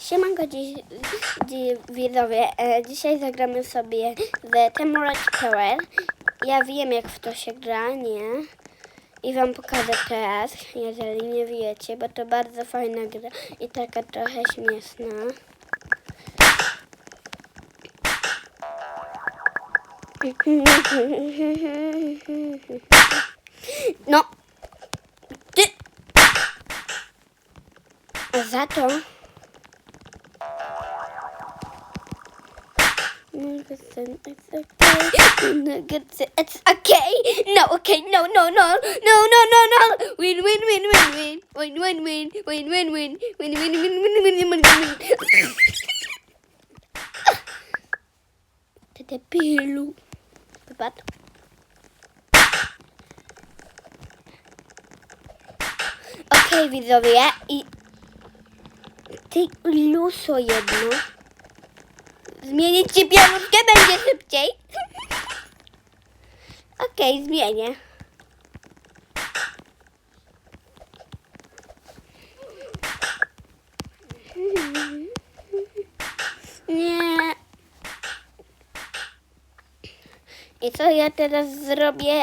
Siemanko dziś, dzi, widzowie, e, dzisiaj zagramy sobie w Temorage Tower. Ja wiem jak w to się gra, nie? I wam pokażę teraz, jeżeli nie wiecie, bo to bardzo fajna gra i taka trochę śmieszna. No, ty! A za to It's okay. It's okay. No, okay. No, no, no, no, no, no, no. Win, win, win, win, win, win, win, win, win, win, win, win, win, win, win, win, win, win. Ty debilu. Wypadł. Okej, widzowie. I ty luso jedno. Zmienić ci pianówkę będzie szybciej. Okej, zmienię. Nie. I co ja teraz zrobię?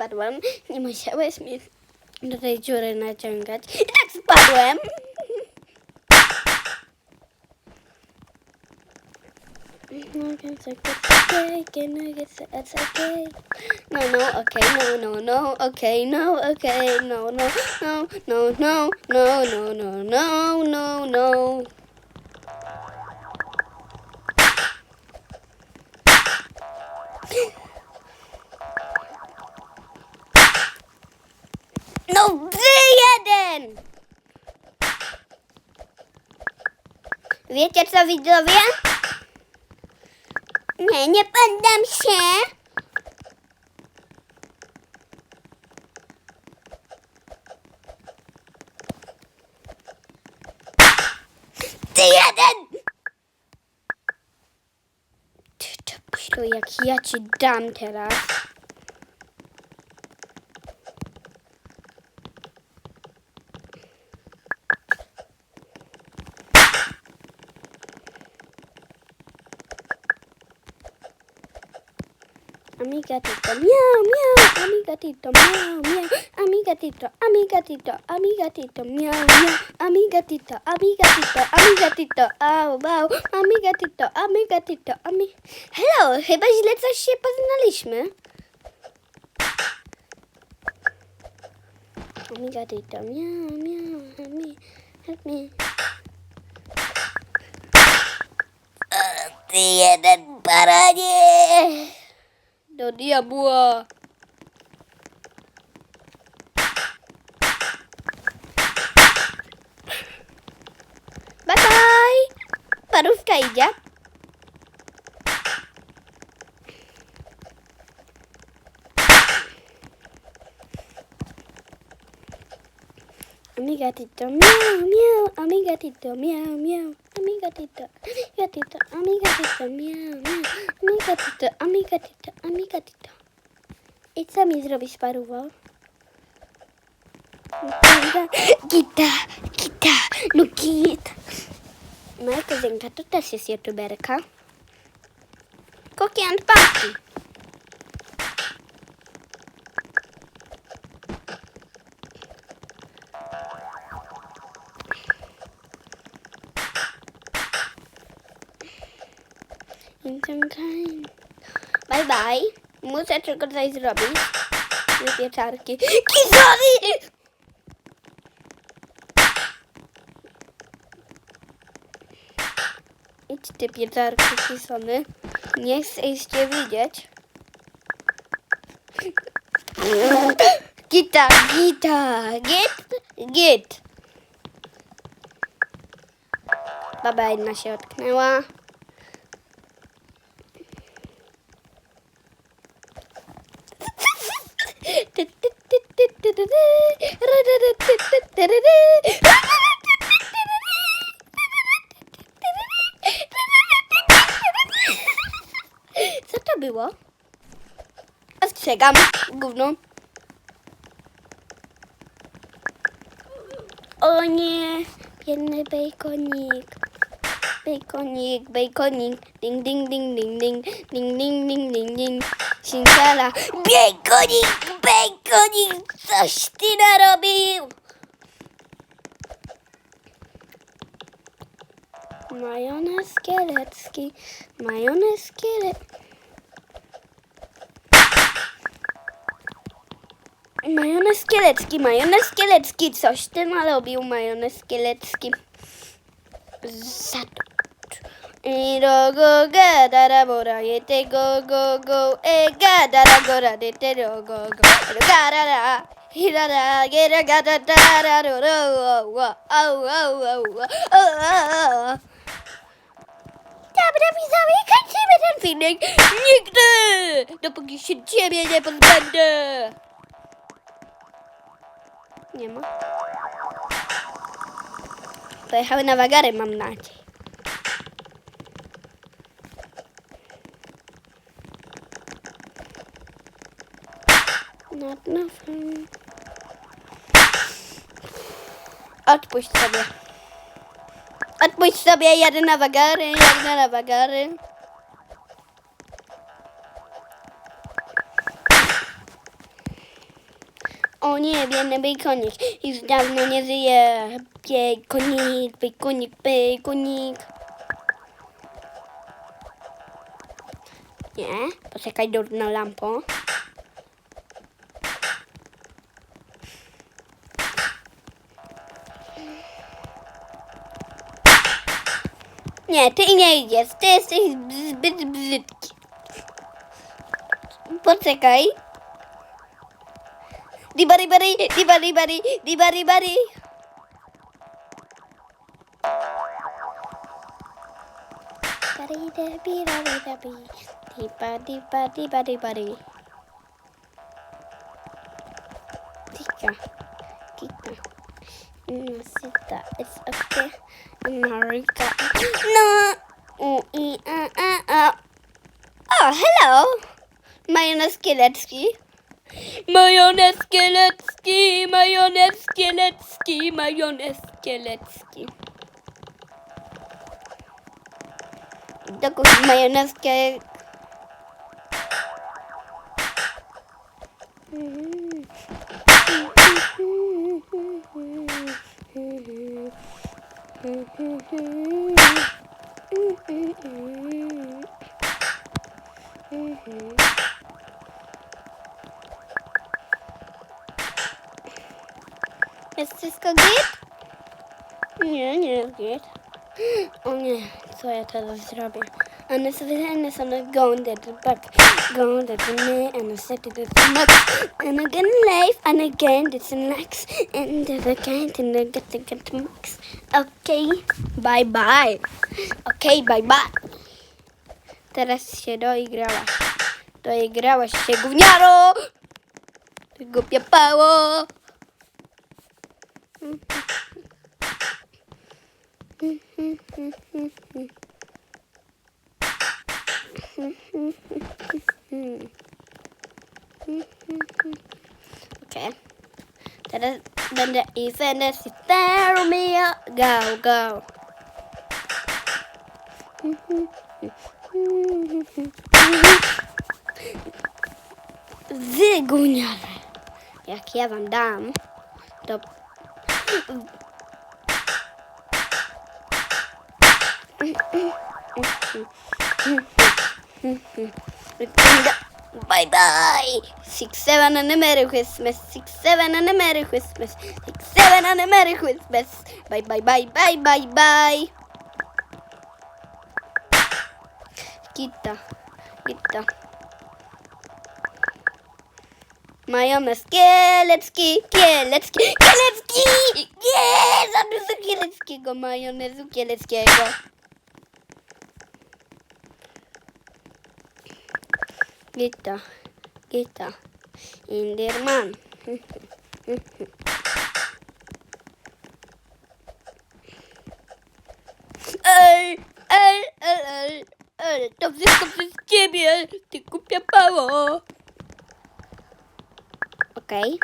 Spadłam. Nie musiałeś mnie do tej dziury naciągać. I tak spadłem. No, it's okay, no, it's, it's okay. No, no, okay, no, no, no, okay, no, okay, no, no, no, no, no, no, no, no, no, no, no. No, wy jeden! Wiecie co, widzowie? Nie, nie poddam się. Ty jeden! Ty czepuślu, jak ja ci dam teraz. Amiga Tito, miau, miau, amiga Tito, miau, miau, amiga Tito, amiga Tito, amiga Tito, miau, miau, amiga Tito, amiga Tito, amiga Tito, au, au, amiga Tito, amiga Tito, ami... Hello, chyba źle coś się poznaliśmy. Amiga Tito, miau, miau, ami, help me. Ty jeden baranie! Do diabła! Bye bye! Parówka idzie. gatito, miau, miau, amico mi gatito, miau, miau, amico mi gatito, gatito, amico mi gatito, miau, miau, amico mi gatito, amico mi gatito, amico mi gatito. I co mi zrobisz, paruwo? Gita, gita, no git. Moja kuzynka to też jest youtuberka. Cookie and Party. Bye. Muszę tylko coś zrobić. Na pieczarki. Kizowi! Idź ty pieczarki kisony. Nie chcę cię widzieć. Gita, gita, git, git. Baba jedna się otknęła. to było? Ostrzegam, gówno. O nie, biedny bejkonik. Bejkonik, bejkonik. Ding, ding, ding, ding, ding. Ding, ding, ding, ding, ding. Sincala. Bejkonik, bejkonik, coś ty narobił. Majonez kielecki, majonez kielecki. Majonez kielecki, majonez kielecki, coś ty narobił majonez kielecki. Zatu. I do go ga da da bo da je te go go go e ga da da go de te do go go ga da da he da da ge da ga da da da do do o o o o o Dobra widzowie, kończymy ten filmik nigdy, dopóki się ciebie nie pozbędę. Nie ma. Pojechały na wagary, mam nadzieję. Not nothing. Odpuść sobie. Odpuść sobie, jadę na wagary, jadę na wagary. O nie, biedny bejkonik. Już dawno nie żyje. Bejkonik, bejkonik, bejkonik. Nie, poczekaj, durna lampo. Nie, ty nie idziesz. Ty jesteś zbyt brzydki. Poczekaj. di bari bari di bari bari di bari bari bari bari bari bari di bari bari bari bari tiga. Tiga hmm, Nasita it's okay. Hmm, Narita no. Oh i a a a. Oh hello. Mayonnaise name Kiletsky Majonez kielecki, majonez kielecki, majonez kielecki. Dokąd majonez kie... Jest wszystko git? Nie, nie git. O nie, co ja teraz zrobię? And it's and it's on the going to the back, going to the knee, and I said to the max, and again life, and again it's next, and the again, and the get the get max. Okay, bye bye. Okay, bye bye. Teraz się doigrałaś. Doigrałaś się, gówniaro! Głupia pało! okay. That is, then there is an me, Go, go. Wyguniarę. Jak ja wam dam. Bye bye. Six seven and a Merry Christmas. Six seven and a Merry Christmas. Six seven and a Merry Christmas. Bye bye bye bye bye bye. Kita. Kita. Majonez kielecki, kielecki, kielecki! Nie, zabił kieleckiego, majonezu kieleckiego. Gita, gita. Enderman. Ej, ej, ej, ej, to wszystko przez ciebie, ty głupia pało. Okej.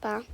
Pa.